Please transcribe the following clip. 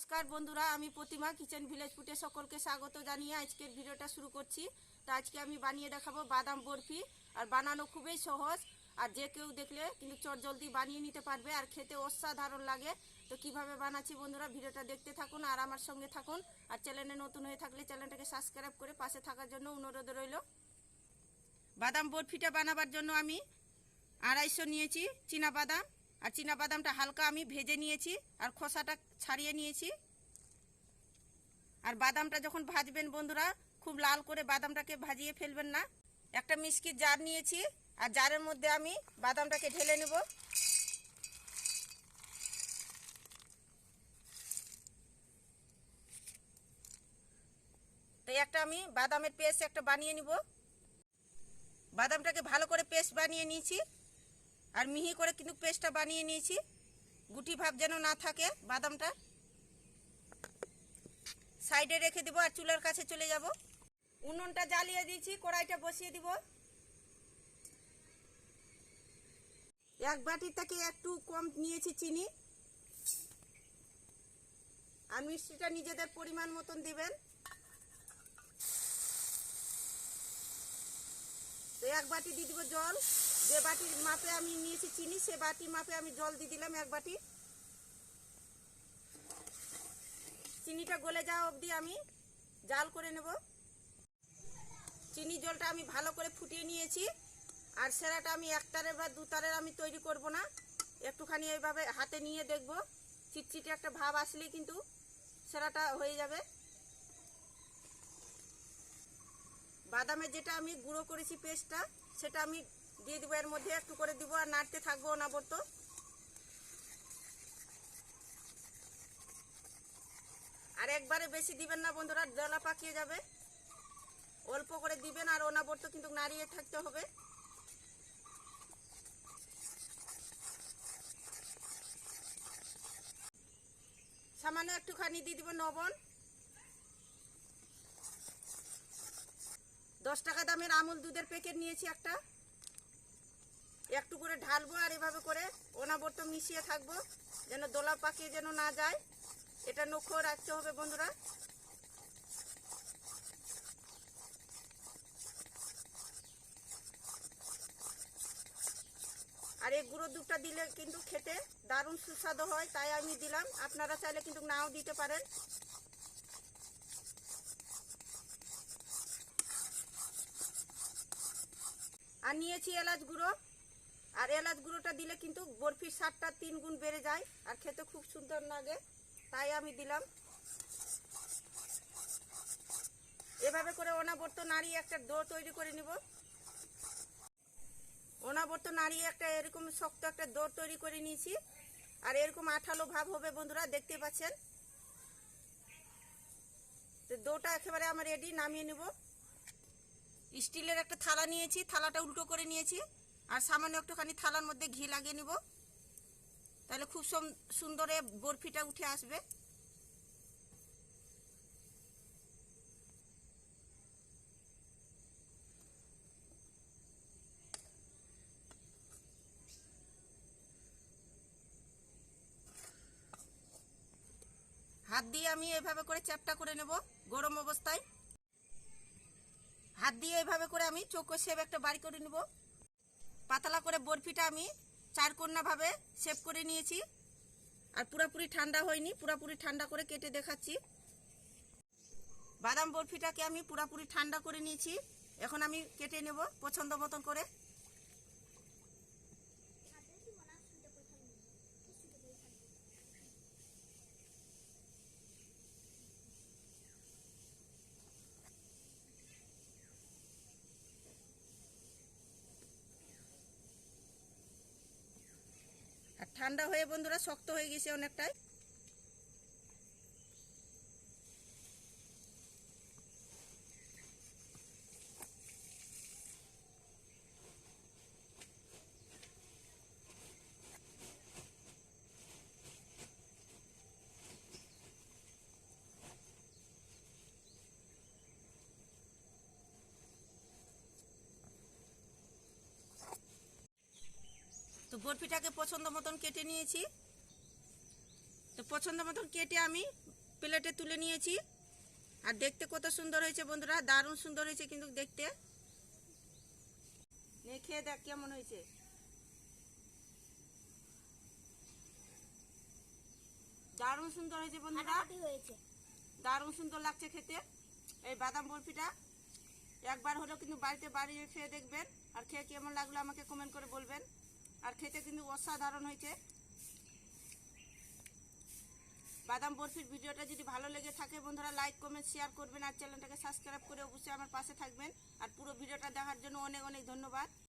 নমস্কার বন্ধুরা, আমি প্রতিমা, কিচেন ভিলেজ ফুটে সকলকে স্বাগত জানিয়ে আজকের ভিডিওটা শুরু করছি। তো আজকে আমি বানিয়ে দেখাবো বাদাম বরফি, আর বানানো খুবই সহজ, আর যে কেউ দেখলে কিন্তু চট জলদি বানিয়ে নিতে পারবে, আর খেতে অসাধারণ লাগে। তো কীভাবে বানাচ্ছি বন্ধুরা, ভিডিওটা দেখতে থাকুন আর আমার সঙ্গে থাকুন। আর চ্যানেলে নতুন হয়ে থাকলে চ্যানেলটাকে সাবস্ক্রাইব করে পাশে থাকার জন্য অনুরোধ রইল। বাদাম বরফিটা বানাবার জন্য আমি আড়াইশো নিয়েছি চীনা বাদাম। আর বাদামটা হালকা আমি ভেজে নিয়েছি আর খোসাটা ছাড়িয়ে নিয়েছি। আর বাদামটা যখন ভাজবেন বন্ধুরা, খুব লাল করে বাদামটাকে ভাজিয়ে ফেলবেন না। একটা মিষ্কির জার নিয়েছি আর জারের মধ্যে আমি বাদামটাকে ঢেলে নেব। তো একটা আমি বাদামের পেস্ট একটা বানিয়ে নিব। বাদামটাকে ভালো করে পেস্ট বানিয়ে নিয়েছি। আর মিহি করে কিন্তু পেস্টটা বানিয়ে নিয়েছি। গুটি ভাব যেন না থাকে বাদামটা। সাইডে রেখে দিব আর চুলার কাছে চলে যাব। উনুনটা জ্বালিয়ে দিয়েছি, কড়াইটা বসিয়ে দিব। এক বাটির থেকে একটু কম নিয়েছি চিনি। আর মিষ্টিটা নিজেদের পরিমাণ মতন দিবেন। তো এক বাটি দিয়ে দিব জল। যে বাটির মাপে আমি নিয়েছি চিনি, সে বাটি মাপে আমি জল দিয়ে দিলাম এক বাটি। চিনিটা গলে যাওয়া অবধি আমি জাল করে নেব। চিনি জলটা আমি ভালো করে ফুটিয়ে নিয়েছি। আর সেরাটা আমি একটারের বা দুতারের আমি তৈরি করব না। একটুখানি এইভাবে হাতে নিয়ে দেখব। চিটচিটে একটা ভাব আসলেই কিন্তু সেরাটা হয়ে যাবে। বাদামের যেটা আমি গুঁড়ো করেছি পেস্টটা সেটা আমি দিয়ে দিব এর মধ্যে, একটু করে দিব আর নাড়তে থাকব অনাবর্ত। আর একবারে বেশি দিবেন না বন্ধুরা, জলা পাকিয়ে যাবে। অল্প করে দিবেন আর অনাবর্ত কিন্তু নাড়িয়ে থাকতে হবে। সামান্য একটুখানি দিয়ে দিব লবণ। দশ টাকা দামের আমুল দুধের প্যাকেট নিয়েছি একটা। একটু করে ঢালবো আর এভাবে করে অনাবর্ত মিশিয়ে থাকব, যেন দোলা পাকিয়ে যেন না যায়। এটা লক্ষ্য রাখতে হবে বন্ধুরা। আর এই গুঁড়ো দুধটা দিলে কিন্তু খেতে দারুণ সুস্বাদু হয়, তাই আমি দিলাম। আপনারা চাইলে কিন্তু নাও দিতে পারেন। আর নিয়েছি এলাচ গুঁড়ো। আর এলাচ গুঁড়োটা দিলে কিন্তু বরফির স্বাদটা তিন গুণ বেড়ে যায়, আর খেতে খুব সুন্দর লাগে, তাই আমি দিলাম। এভাবে করে অনাবর্ত নাড়িয়ে একটা ডো তৈরি করে নিব। অনাবর্ত নাড়িয়ে একটা এরকম শক্ত একটা ডো তৈরি করে নিয়েছি, আর এরকম আঠালো ভাব হবে বন্ধুরা, দেখতে পাচ্ছেন? তো ডোটা একেবারে আমার রেডি নামিয়ে নেব। স্টিলের একটা থালা নিয়েছি, থালাটা উল্টো করে নিয়েছি। আর সামান্য একটুখানি থালার মধ্যে ঘি লাগিয়ে নিব। তাহলে খুব সুন্দরে বরফিটা উঠে আসবে। হাত দিয়ে আমি এভাবে করে চ্যাপটা করে নেব গরম অবস্থায়। হাত দিয়ে এভাবে করে আমি চৌকো শেপ একটা বাড়ি করে নেব। পাতলা করে বরফিটা আমি চার সেভ করে নিয়েছি। আর পুরাপুরি ঠান্ডা হয়নি, পুরাপুরি ঠান্ডা করে কেটে দেখাচ্ছি। বাদাম বরফিটাকে আমি পুরাপুরি ঠান্ডা করে নিয়েছি। এখন আমি কেটে নেব পছন্দ মতন করে। ঠান্ডা হয়ে বন্ধুরা শক্ত হয়ে গেছে অনেকটাই। বরফিটাকে পছন্দ মতন কেটে নিয়েছি। তো পছন্দ মতন কেটে আমি প্লেটে তুলে নিয়েছি। আর দেখতে কত সুন্দর হয়েছে বন্ধুরা দারুণ সুন্দর হয়েছে কিন্তু দেখতে। খেয়ে দেখ কেমন হয়েছে। দারুণ সুন্দর হয়েছে বন্ধুরা। দারুণ সুন্দর লাগছে খেতে। এই বাদাম বরফিটা একবার হলেও কিন্তু বাড়িতে বাড়িয়ে খেয়ে দেখবেন। আর খেয়ে কেমন লাগল আমাকে কমেন্ট করে বলবেন। আর খেতে কিন্তু অসাধারণ হয়েছে। বাদাম বরফির ভিডিওটা যদি ভালো লেগে থাকে, বন্ধুরা লাইক কমেন্ট শেয়ার করবেন আর চ্যানেলটাকে সাবস্ক্রাইব করে অবশ্যই আমার পাশে থাকবেন। আর পুরো ভিডিওটা দেখার জন্য অনেক অনেক ধন্যবাদ।